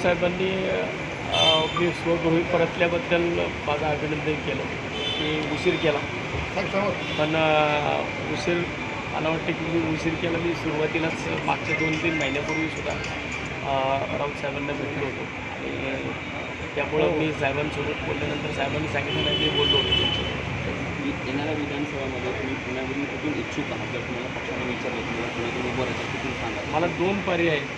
रावसाहेबांनी अ, मी स्वगृही परतल्याबद्दल माझं अभिनंदन केलं. की उशीर केला. पण उशीर मला वाटतं की मी उशीर केला. मी सुरुवातीलाच मागच्या दोन तीन महिन्यापूर्वीसुद्धा राऊत साहेबांना भेटलो होतो. आणि त्यामुळं मी साहेबांसोबत बोलल्यानंतर साहेबांनी सांगितलं नाही मी बोललो होतो. येणाऱ्या विधानसभामध्ये तुम्ही पुण्यावरून कुठून इच्छुक आहात? जर तुम्हाला पक्षाने विचारलं तुम्हाला पुण्यातून उभं राहायचं कुठून सांगा मला दोन पर्याय आहेत.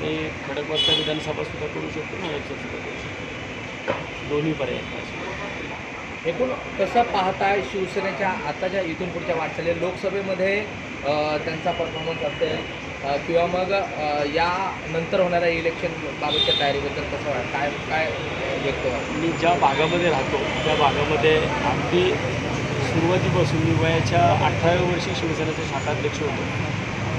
मी खडकवासला विधानसभासुद्धा करू शकतो नागपूरसुद्धा करू शकतो. दोन्ही पर्याय. एकूण कसं पाहताय शिवसेनेच्या आताच्या इथून पुढच्या वाटचाली लोकसभेमध्ये त्यांचा परफॉर्मन्स असेल किंवा मग या नंतर होणाऱ्या इलेक्शन बाबतच्या तयारीबद्दल कसं वाटतं? काय काय व्यक्त मी ज्या भागामध्ये राहतो त्या भागामध्ये अगदी सुरुवातीपासून मी वयाच्या अठराव्या वर्षी शिवसेनेचा शाखाध्यक्ष होतो.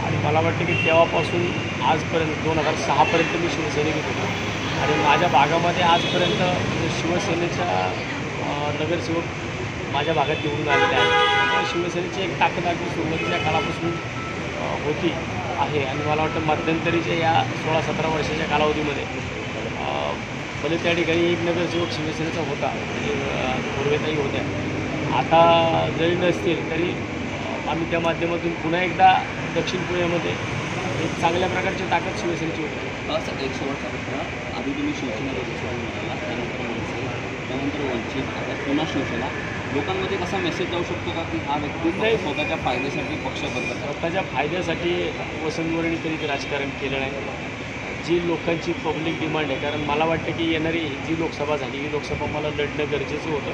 आणि मला वाटतं की तेव्हापासून आजपर्यंत दोन हजार सहापर्यंत मी शिवसैनिक होतो. आणि माझ्या भागामध्ये आजपर्यंत शिवसेनेच्या नगरसेवक माझ्या भागात निवडून आलेले आहेत. शिवसेनेची एक ताकद सुरुवातीच्या काळापासून होती आहे. आणि मला वाटतं मध्यंतरीच्या या सोळा सतरा वर्षाच्या कालावधीमध्ये भले त्या ठिकाणी एक नगरसेवक शिवसेनेचा होता म्हणजे होत्या. आता जरी नसतील तरी आम्ही त्या माध्यमातून पुन्हा एकदा दक्षिण पुण्यामध्ये एक चांगल्या प्रकारची ताकद शिवसेनेची होती. असं एक शेवटचा प्रश्न आधी तुम्ही शिवसेनेचा दुसरा म्हणाला त्यानंतर मनसे त्यानंतर वंचित आता पुन्हा शिवसेना. लोकांमध्ये कसा मेसेज जाऊ शकतो का की हा व्यक्ती नाही. स्वतःच्या फायद्यासाठी पक्ष बदलत स्वतःच्या फायद्यासाठी वसंत मोरेने कधीच राजकारण केलं नाही जी लोकांची पब्लिक डिमांड आहे कारण मला वाटतं की येणारी जी लोकसभा झाली ही लोकसभा मला लढणं गरजेचं होतं.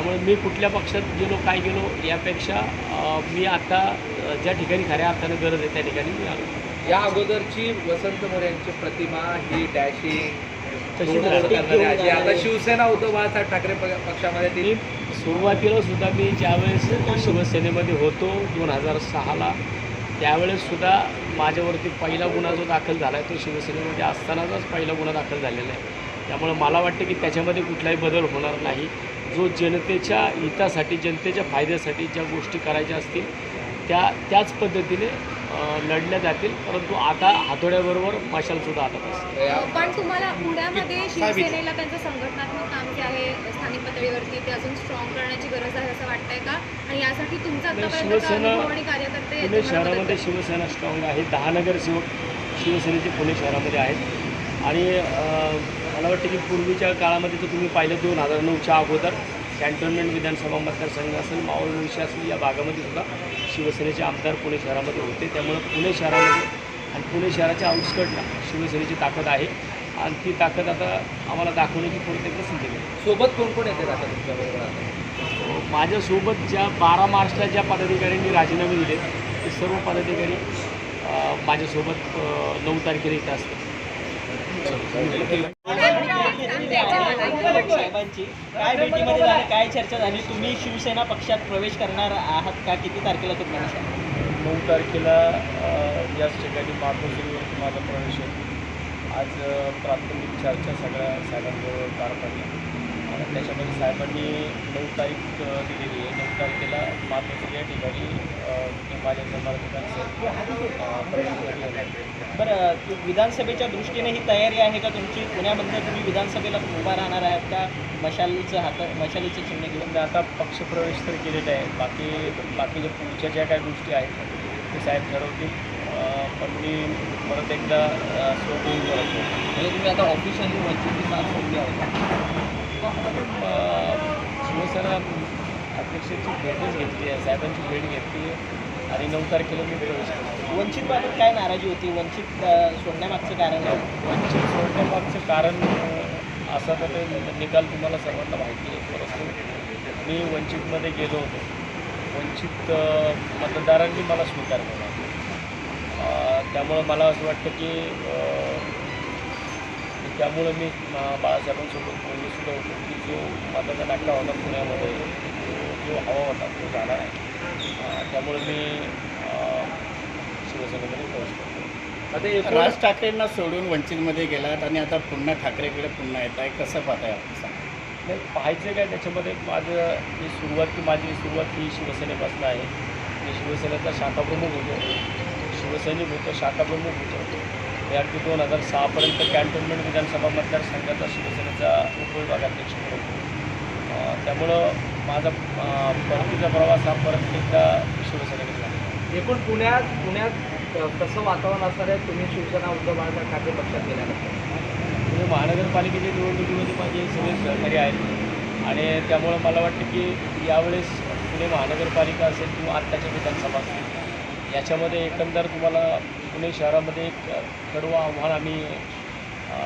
त्यामुळे मी कुठल्या पक्षात गेलो काय गेलो यापेक्षा मी आता ज्या ठिकाणी खऱ्या अर्थानं गरज आहे त्या ठिकाणी मी आलो. या अगोदरची वसंत मोरे यांची प्रतिमा ही डॅशिंग तशी आता शिवसेना उद्धव बाळासाहेब ठाकरे प- पक्षामध्ये. सुरुवातीला सुद्धा मी ज्यावेळेस शिवसेनेमध्ये होतो दोन हजार सहाला त्यावेळेस सुद्धा माझ्यावरती पहिला गुन्हा जो दाखल झाला आहे तो शिवसेनेमध्ये असतानाचाच पहिला गुन्हा दाखल झालेला आहे. त्यामुळे मला वाटतं की त्याच्यामध्ये कुठलाही बदल होणार नाही. जो जनतेच्या हितासाठी जनतेच्या फायद्यासाठी ज्या गोष्टी करायच्या असतील त्या त्याच पद्धतीने लढल्या जातील. परंतु आता हातोड्याबरोबर मशालसुद्धा हातात असते या- पण तुम्हाला पुण्यामध्ये शिवसेनेला त्यांचं संघटनात्मक काम जे आहे स्थानिक पातळीवरती ते अजून स्ट्रॉंग करण्याची गरज आहे असं वाटतंय का? आणि यासाठी तुमचा शिवसेना- अनुभव आणि कार्यकर्ते पुणे शहरामध्ये? शिवसेना स्ट्रॉंग आहे. दहा नगरसेवक शिवसेनेचे पुणे शहरामध्ये आहेत. आणि मला वाटतं की पूर्वीच्या काळामध्ये जर तुम्ही पाहिलं दोन हजार नऊच्या अगोदर कॅन्टोन्मेंट विधानसभा मतदारसंघ असेल मावळ मुळशी असेल या भागामध्ये सुद्धा शिवसेनेचे आमदार पुणे शहरामध्ये होते. त्यामुळं पुणे शहरामध्ये आणि पुणे शहराच्या आउटस्कटला शिवसेनेची ताकद आहे. आणि ती ताकद आता आम्हाला दाखवण्याची प्रत्येक संधी मिळेल. सोबत कोण कोण येते आता तुमच्याबरोबर? माझ्यासोबत ज्या बारा मार्चला ज्या पदाधिकाऱ्यांनी राजीनामे दिले ते सर्व पदाधिकारी माझ्यासोबत नऊ तारखेला इथं असतात. साहेबांची काय भेटीमध्ये झाली काय चर्चा झाली? तुम्ही शिवसेना पक्षात प्रवेश करणार आहात का? किती तारखेला तुम्हाला नऊ तारखेला याच ठिकाणी मातोश्रीवरती माझा प्रवेश आहे आज प्राथमिक चर्चा सगळ्या साहेबांबरोबर पार पडली. त्याच्यामध्ये साहेबांनी नऊ तारीख दिलेली आहे. नऊ तारखेला मातोश्री या ठिकाणी माझ्या आहे. बरं विधानसभेच्या दृष्टीने ही तयारी आहे का तुमची? पुण्यामध्ये तुम्ही विधानसभेला उभा राहणार आहात का? मशालीचं हात मशालीचं चिन्ह घेऊन? आता पक्षप्रवेश तर केलेले आहे. बाकी बाकीच्या पुढच्या ज्या काही गोष्टी आहेत ते साहेब ठरवतील. पण मी परत एकदा करतो म्हणजे तुम्ही आता ऑफिशियली वंचितची साथ सोडली आहे. शिवसेना अध्यक्षाची भेटच घेतली आहे साहेबांची भेट घेतली आहे आणि नऊ तारखेला मी प्रवेश करतो वंचितबाबत काय नाराजी होती? वंचित सोडण्यामागचं कारण वंचित सोडण्यामागचं कारण असा तर ते निकाल तुम्हाला सर्वांना माहिती आहे परंतु मी वंचितमध्ये गेलो होतो. वंचित मतदारांनी मला स्वीकारलं अं, त्यामुळं मला असं वाटतं की त्यामुळं मी बाळासाहेबांसोबत बोललो सुद्धा होतो की जो मताचा नाट्य होता पुण्यामध्ये तो जो हवा होता तो झाला नाही. त्यामुळे मी शिवसेनेमध्ये प्रवेश करतो. आता राज ठाकरेंना सोडून वंचितमध्ये गेलात आणि आता पुन्हा ठाकरेकडे पुन्हा येत आहे कसं पाहताय आपण सांगा? नाही पाहायचं काय त्याच्यामध्ये माझं ही सुरुवात की माझी सुरुवात ही शिवसेनेपासून आहे. मी शिवसेनेचा शाखाप्रमुख होतो. शिवसैनिक होतो शाखाप्रमुख होतो. अगदी दोन हजार सहापर्यंत कॅन्टोन्मेंट विधानसभा मतदारसंघाचा शिवसेनेचा उपविभागाध्यक्ष म्हणून. त्यामुळं माझा परतीचा प्रवास हा परत एकदा शिवसेनेकडे झाला. एकूण पुण्यात पुण्यात कसं वातावरण असणार आहे? तुम्ही शिवसेना उद्धव बाळासाहेब ठाकरे पक्षात गेल्यानंतर पुणे महानगरपालिकेच्या निवडणुकीमध्ये माझे सगळे सहकारी आहेत. आणि त्यामुळं मला वाटतं की यावेळेस पुणे महानगरपालिका असेल किंवा आत्ताच्या विधानसभा असेल याच्यामध्ये एकंदर तुम्हाला पुणे शहरामध्ये एक कडवं आव्हान आम्ही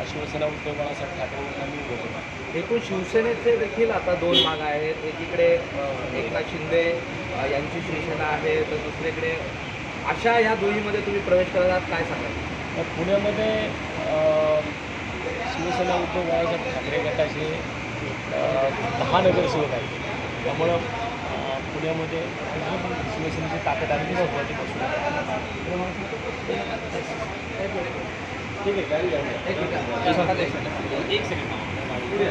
शिवसेना उद्धव बाळासाहेब ठाकरे एकूण शिवसेनेचे देखील आता दोन भाग आहेत. एकीकडे एकनाथ शिंदे यांची शिवसेना आहे तर दुसरीकडे अशा ह्या दोन्हीमध्ये तुम्ही प्रवेश करतात काय सांगाल? तर पुण्यामध्ये शिवसेना उद्धव बाळासाहेब ठाकरे गटाचे दहा नगरसेवक आहेत. त्यामुळं पुण्यामध्ये शिवसेनेची ताकद आणखी सुरुवातीपासून ठीक आहे गाडी जाऊया एक मिनिट. एक सेकंड